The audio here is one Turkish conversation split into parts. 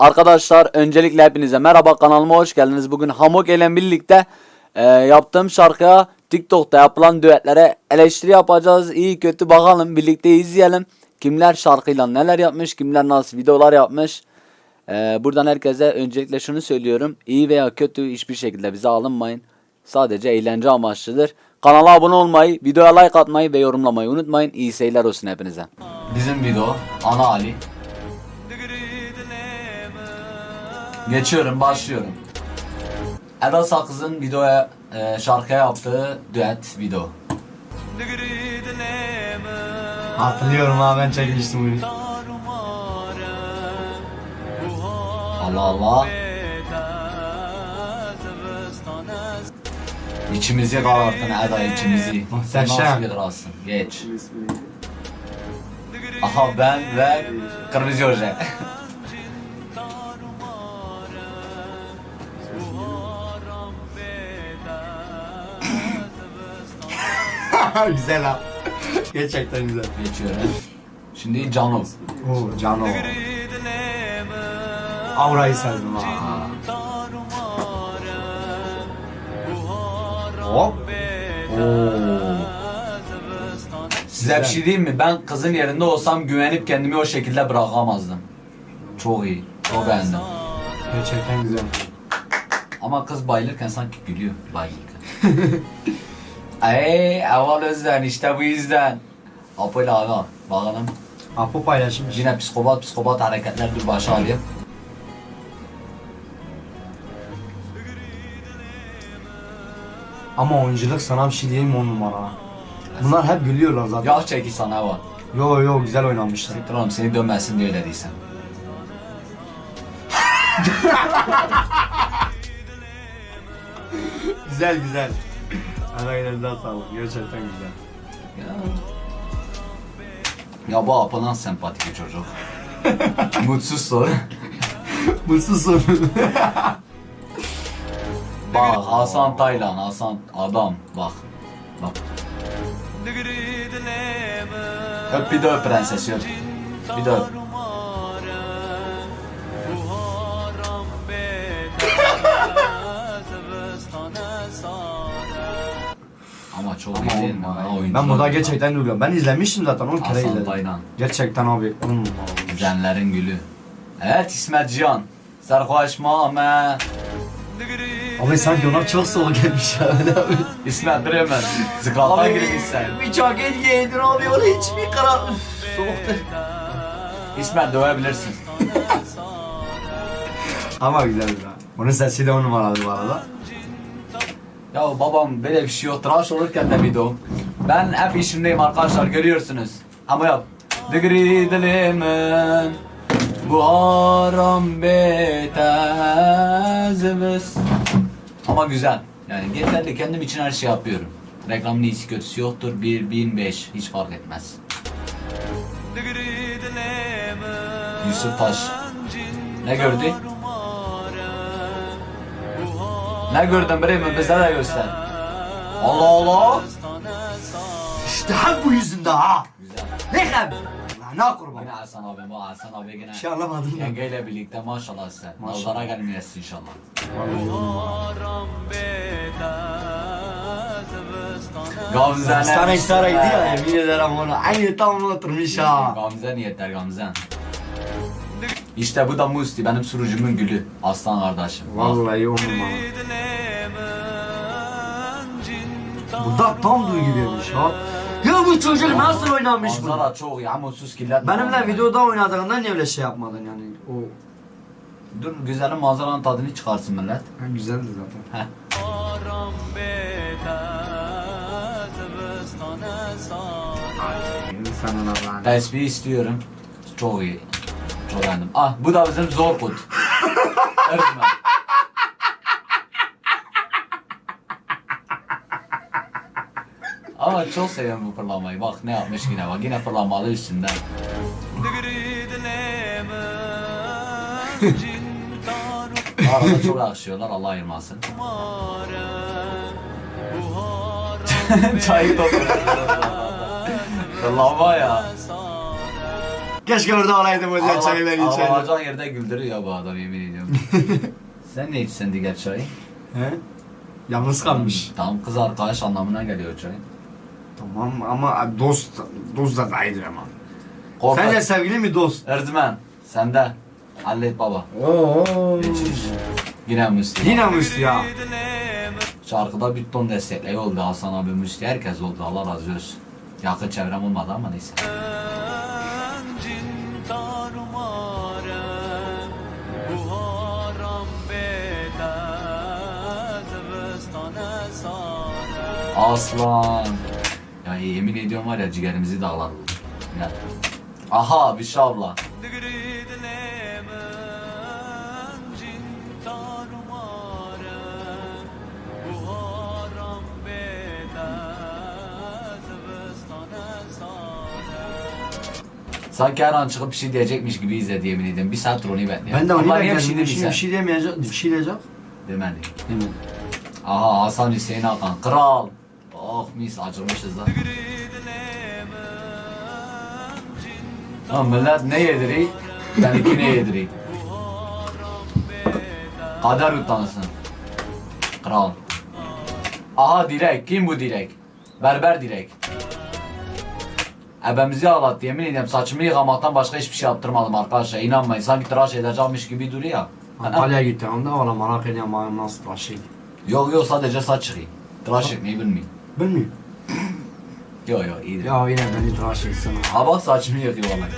Arkadaşlar öncelikle hepinize merhaba kanalıma hoş geldiniz. Bugün Hamok ile birlikte e, yaptığım şarkıya TikTok'ta yapılan düetlere eleştiri yapacağız. İyi kötü bakalım birlikte izleyelim. Kimler şarkıyla neler yapmış, kimler nasıl videolar yapmış. E, buradan herkese öncelikle şunu söylüyorum. İyi veya kötü hiçbir şekilde bize alınmayın. Sadece eğlence amaçlıdır. Kanala abone olmayı, videoya like atmayı ve yorumlamayı unutmayın. İyi seyirler olsun hepinize. Bizim video ana Ali. Geçiyorum, başlıyorum. Eda Sakız'ın videoya, e, şarkıya yaptığı düet video. Hatırlıyorum ha ben çekmiştim bunu. Allah Allah. İçimizi kararttın Eda içimizi. Sen Muhteşem. nasıl kralsın? Geç. Aha ben ve Kırmızı Hoca. güzel ha. Gerçekten güzel. Geçiyorum. Şimdi Cano. Oo Cano. Aura'yı sevdim ha. Hop. Oo. Size bir şey diyeyim mi? Ben kızın yerinde olsam güvenip kendimi o şekilde bırakamazdım. Çok iyi. Çok beğendim. Gerçekten güzel. Ama kız bayılırken sanki gülüyor bayılırken. Ey Aval Özden işte bu yüzden. Apo'yla aga bakalım. Apo paylaşmış. Yine psikopat psikopat hareketler dur başa alayım. Ama oyunculuk sana bir şey diyeyim on numara. Bunlar hep gülüyorlar zaten. Yağ çeki sana var. Yo yo güzel oynamışlar. Siktir oğlum seni dönmesin diye öyle değilsen. Güzel güzel. Ana elinden sağlık. Gerçekten güzel. Ya. Ya bu Apo'dan sempatik bir çocuk. Mutsuz soru. Mutsuz sorun. Bak Hasan Taylan, Hasan adam bak. Bak. Öp bir de öp prensesi öp. Bir de öp. Ama çok Ama iyi değil mi? Olma. oyuncular- Ben burada gerçekten gülüyorum. Ben izlemiştim zaten 10 kere Hasan izledim. Taylan. Gerçekten abi. on numara. Zenlerin gülü. Evet İsmet Cihan. Serhoş Mame. Abi sanki ona çok soğuk gelmiş ya. İsmet Bremen. Zıkalta girmişsen. Bir çok etkiyeydin abi onu hiç bir karar. Soğuktur. İsmet dövebilirsin. Ama güzel güzel. Onun sesi de on numaralı bu arada. Ya babam böyle bir şey yok. Tıraş olurken de video. Ben hep işimdeyim arkadaşlar görüyorsunuz. Ama yap. Digri dilimin bu aram betezimiz. Ama güzel. Yani yeterli kendim için her şey yapıyorum. Reklamın iyisi kötüsü yoktur. 1, 1005 hiç fark etmez. Yusuf Taş. Ne gördü? Ne gördün Bremen bize de göster. Allah Allah. İşte hep bu yüzünde ha. Güzel. Ne hem? Ne kurban. Yine Hasan abi, bu Hasan abi yine Bir şey anlamadım yengeyle birlikte maşallah size. Maşallah. Nazara gelmeyesin inşallah. Gamze Sana işareydi ya yemin ederim onu. Aynı tam oturmuş ha. Gamze niyetler Gamze. İşte bu da Musti benim sunucumun gülü. Aslan kardeşim. Vallahi on numara. Burada tam duygu vermiş ha. Ya bu çocuk nasıl oynamış bunu? Manzara çok ya mutsuz kirlet. Benimle videoda oynadığında niye öyle şey yapmadın yani? O Dur güzelim manzaranın tadını çıkarsın millet. ha, güzeldi zaten. Heh. Senin Allah'ın. Tesbih istiyorum. Çok iyi. Beğendim. Ah bu da bizim zor. Örtme. Ama çok seviyorum bu fırlamayı. Bak ne yapmış yine bak. Yine fırlamalı üstünden. Arada çok yakışıyorlar Allah ayırmasın. Çayı topluyor. Fırlama ya. Keşke orada olaydım hocam çaylar içeydim. Ağlacan yerde güldürüyor bu adam yemin ediyorum. Sen ne içsen diğer çayı? He? Yalnız kalmış. Tamam kız arkadaş anlamına geliyor çay. Tamam ama dost dost da dayıdır ama. Korkak. Sence sevgili mi dost? Erzmen sende. Hallet baba. Oo. Geçiş. Yine Müslüm. Yine Müslü ya. Şarkıda bir ton destekleyi oldu Hasan abi Müslü herkes oldu Allah razı olsun. Yakın çevrem olmadı ama neyse. Aslan. Ya yemin ediyorum var ya ciğerimizi dağlar bu. Ya. Aha bir abla. Sanki her an çıkıp bir şey diyecekmiş gibi izledi yemin ediyorum. Bir saattir onu bekliyorum. Ben de onu bekledim. bir şey Bir şey, bir şey demeyecek. Bir şey diyecek. Demedi. Mi? Aha Hasan Hüseyin Hakan kral. Oh mis acırmışız da. Lan millet ne yediri? Seninki ne yediri? Kader utansın. Kral. Aha direk. Kim bu direk? Berber direk. Ebemizi ağlattı yemin ediyorum saçımı yıkamaktan başka hiçbir şey yaptırmadım arkadaşlar inanmayın sanki tıraş edeceğimmiş gibi duruyor ya. Antalya'ya gitti. Onda valla merak ediyorum nasıl tıraş edeyim. Yok yok sadece saç çıkıyor. Tıraş etmeyi bilmiyorum. Bilmiyorum. Yok yok iyidir. Ya yine beni tıraş etsin. Ha bak saçımı yıkıyor vallahi.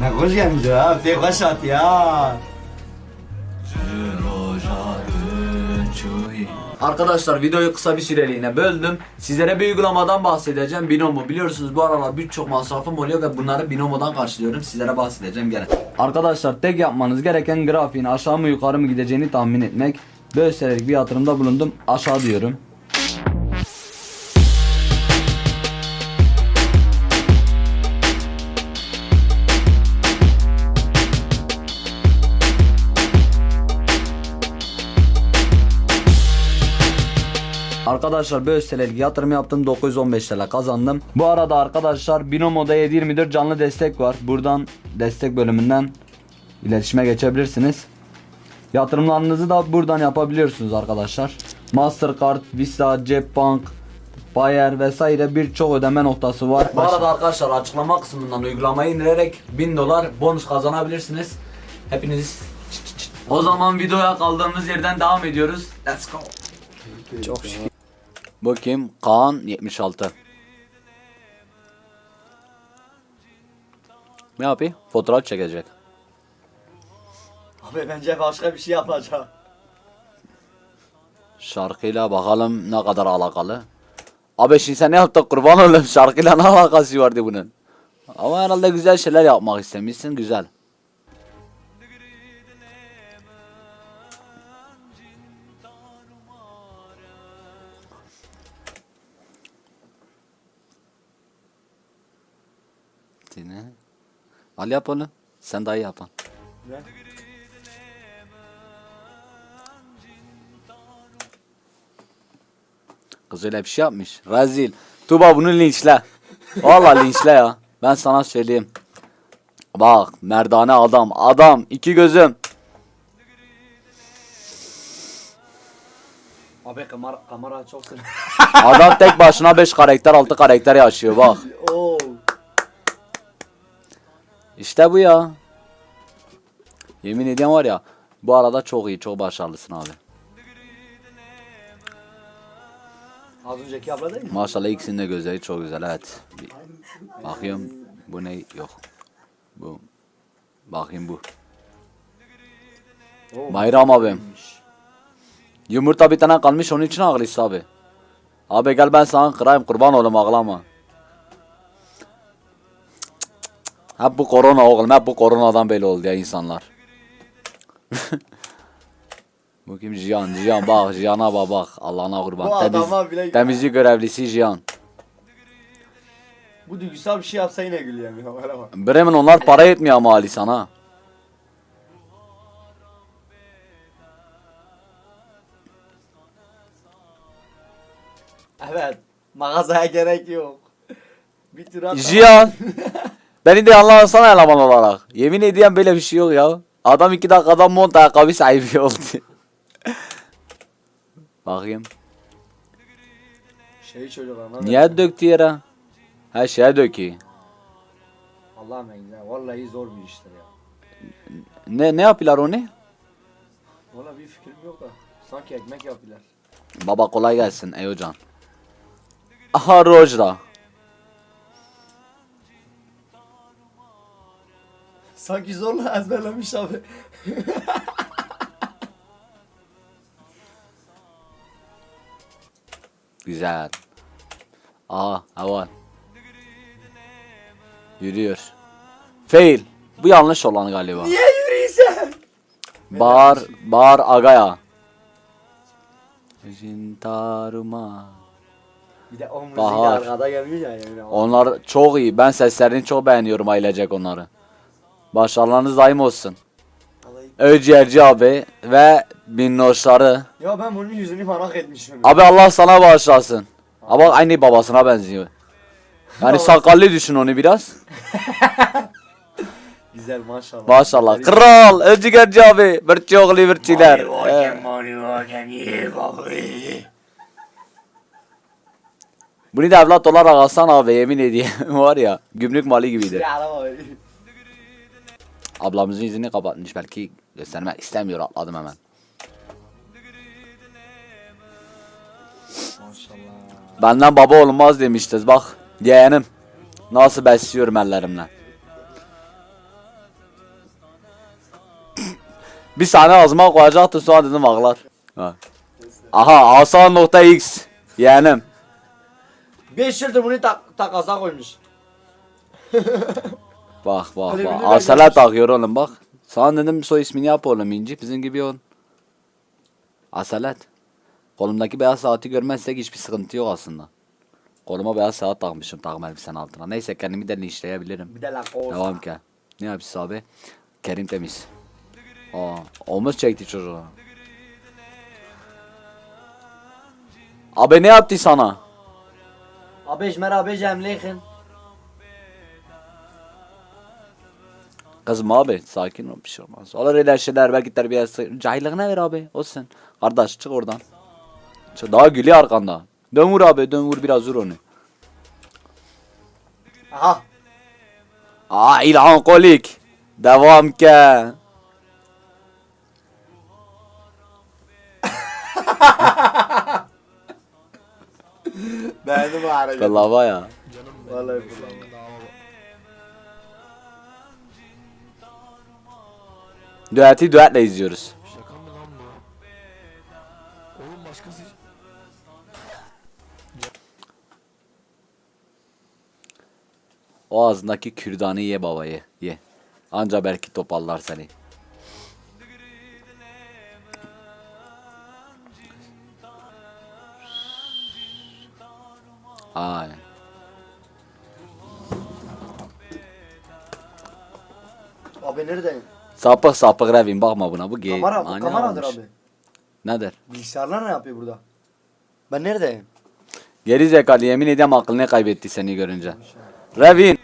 Ne hoş gelmiş ha. Tek kaş at ya. Arkadaşlar videoyu kısa bir süreliğine böldüm. Sizlere bir uygulamadan bahsedeceğim. Binomo biliyorsunuz bu aralar birçok masrafım oluyor ve bunları Binomo'dan karşılıyorum. Sizlere bahsedeceğim gene. Arkadaşlar tek yapmanız gereken grafiğin aşağı mı yukarı mı gideceğini tahmin etmek. Böyle senelik bir yatırımda bulundum. Aşağı diyorum. Arkadaşlar böyle senelik yatırım yaptım 915 TL kazandım. Bu arada arkadaşlar Binomo'da 724 canlı destek var. Buradan destek bölümünden iletişime geçebilirsiniz. Yatırımlarınızı da buradan yapabiliyorsunuz arkadaşlar. Mastercard, Visa, Cepbank, Bayer vesaire birçok ödeme noktası var. Bu arada arkadaşlar açıklama kısmından uygulamayı indirerek 1000 dolar bonus kazanabilirsiniz. Hepiniz o zaman videoya kaldığımız yerden devam ediyoruz. Let's go. Çok şükür. Bu kim? Kaan 76. Ne yapayım? Fotoğraf çekecek. Abi bence başka bir şey yapacağım. Şarkıyla bakalım ne kadar alakalı. Abi şimdi sen ne yaptın kurban olayım şarkıyla ne alakası vardı bunun? Ama herhalde güzel şeyler yapmak istemişsin güzel. Al yap onu. Sen daha iyi yapan. Ne? Kız öyle bir şey yapmış. Rezil. Tuba bunu linçle. Vallahi linçle ya. Ben sana söyleyeyim. Bak merdane adam. Adam. iki gözüm. Abi kamera, kamera çok. Adam tek başına 5 karakter 6 karakter yaşıyor bak. İşte bu ya. Yemin ediyorum var ya. Bu arada çok iyi. Çok başarılısın abi. Az önceki abla değil mi? Maşallah ikisinin de gözleri çok güzel evet. Bir bakıyorum bu ne yok. Bu. Bakayım bu. Oo. Bayram abim. Yumurta bir tane kalmış onun için ağlıyorsun abi. Abi gel ben sana kırayım kurban olayım ağlama. Hep bu korona oğlum hep bu koronadan böyle oldu ya insanlar. bu kim Cihan Cihan bak Cihan'a bak bak Allah'ına kurban. Bu adama bile- temizlik görevlisi Cihan. Bu duygusal bir şey yapsa yine gülüyorum ya. Bana bak. Bremen onlar para etmiyor ama Ali sana. Evet. Mağazaya gerek yok. Bir tur at. Jiyan. Beni de anlarsana eleman olarak. Yemin ediyorum böyle bir şey yok ya. Adam iki dakikada mont ayakkabı sahibi oldu. Bakayım. Şey çocuk anladın. Niye döktü yere? Her şeye döküyor. Allah'ım güzel. Vallahi zor bir iştir ya. Ne ne yapıyorlar onu? Vallahi bir fikrim yok da. Sanki ekmek yapıyorlar. Baba kolay gelsin ey hocam. Aha Rojda. Sanki zorla ezberlemiş abi. Güzel. Aa hava. Yürüyor. Fail. Bu yanlış olan galiba. Niye yürüysen? Bağır, bağır agaya. Jintaruma. Bir de o müzik Bahar. arkada gelmiş ya. Yani. Onlar çok iyi. Ben seslerini çok beğeniyorum ailecek onları. Başarılarınız daim olsun. Öciğerci abi ve minnoşları. Ya ben bunun yüzünü merak etmişim. Abi Allah sana bağışlasın. Ama aynı babasına benziyor. Yani sakallı düşün onu biraz. Güzel maşallah. Maşallah. Kral, Öciğerci abi. Birçi oğlu birçiler. Ee, bunu da evlat olarak alsan abi yemin ediyorum var ya gümrük mali gibidir. Ablamızın yüzünü kapatmış belki göstermek istemiyor atladım hemen. Maşallah. Benden baba olmaz demiştiz bak yeğenim. Nasıl besliyorum ellerimle. Bir saniye ağzıma koyacaktı sonra dedim ağlar. Ha. Aha Hasan.x yeğenim. 5 yıldır bunu tak takasa koymuş. Bak bak bak. Asala vermiş. takıyor oğlum bak. Sana dedim soy ismini yap oğlum İnci. Bizim gibi ol. Asalet. Kolumdaki beyaz saati görmezsek hiçbir sıkıntı yok aslında. Koluma beyaz saat takmışım takım elbisenin altına. Neyse kendimi de linçleyebilirim. Bir de la olsa. Devam ki. Ne yapıyorsun abi? Kerim temiz. Aa, omuz çekti çocuğa. Abi ne yaptı sana? Abeş merhaba cemleyin. Kızım abi sakin ol bir şey olmaz. Olur öyle şeyler belki terbiyesi. Cahilliğine ver abi olsun. Kardeş çık oradan. Çık, daha gülüyor arkanda. Dön vur abi dön vur biraz vur onu. Aha. Aa İlhan Kolik. Devam ke. Beğendim o hareketi. Kılava ya. Vallahi kullanma. Düeti düetle izliyoruz. Şaka mı lan bu? Oğlum başkası... O ağzındaki kürdanı ye baba ye. Anca belki toparlar seni. Ay. Abi neredeyim? Sapık sapık revin bakma buna bu gay. Kamera, bu mani kameradır almış. abi. Nedir? Bilgisayarlar ne yapıyor burada? Ben neredeyim? Geri zekalı yemin ediyorum aklını kaybetti seni görünce. Revin.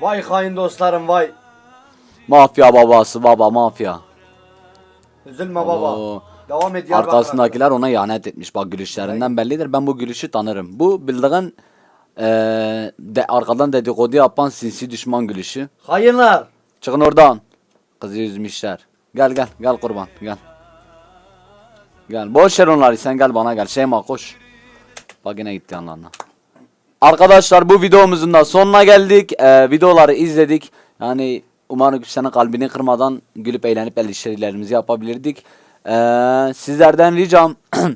Vay hain dostlarım vay. Mafya babası baba mafya. Üzülme baba. Oo. Devam et Diyarbakır'a. Arkasındakiler ona ihanet etmiş. Bak gülüşlerinden bellidir. Ben bu gülüşü tanırım. Bu bildiğin eee de, arkadan dedikodu yapan sinsi düşman gülüşü. Hayırlar. Çıkın oradan. Kızı üzmüşler. Gel gel gel kurban gel. Gel boş ver onları sen gel bana gel. Şeyma koş. Bak yine gitti yanlarına. Arkadaşlar bu videomuzun da sonuna geldik. Ee, videoları izledik. Yani umarım senin kalbini kırmadan gülüp eğlenip eleştirilerimizi yapabilirdik. Ee, sizlerden ricam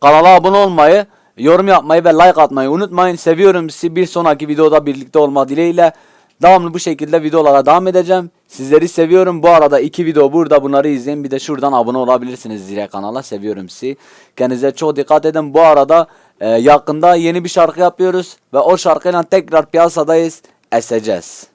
kanala abone olmayı, yorum yapmayı ve like atmayı unutmayın. Seviyorum sizi. Bir sonraki videoda birlikte olma dileğiyle. Devamlı bu şekilde videolara devam edeceğim. Sizleri seviyorum. Bu arada iki video burada bunları izleyin. Bir de şuradan abone olabilirsiniz Zire kanala. Seviyorum sizi. Kendinize çok dikkat edin. Bu arada e, yakında yeni bir şarkı yapıyoruz. Ve o şarkıyla tekrar piyasadayız. Eseceğiz.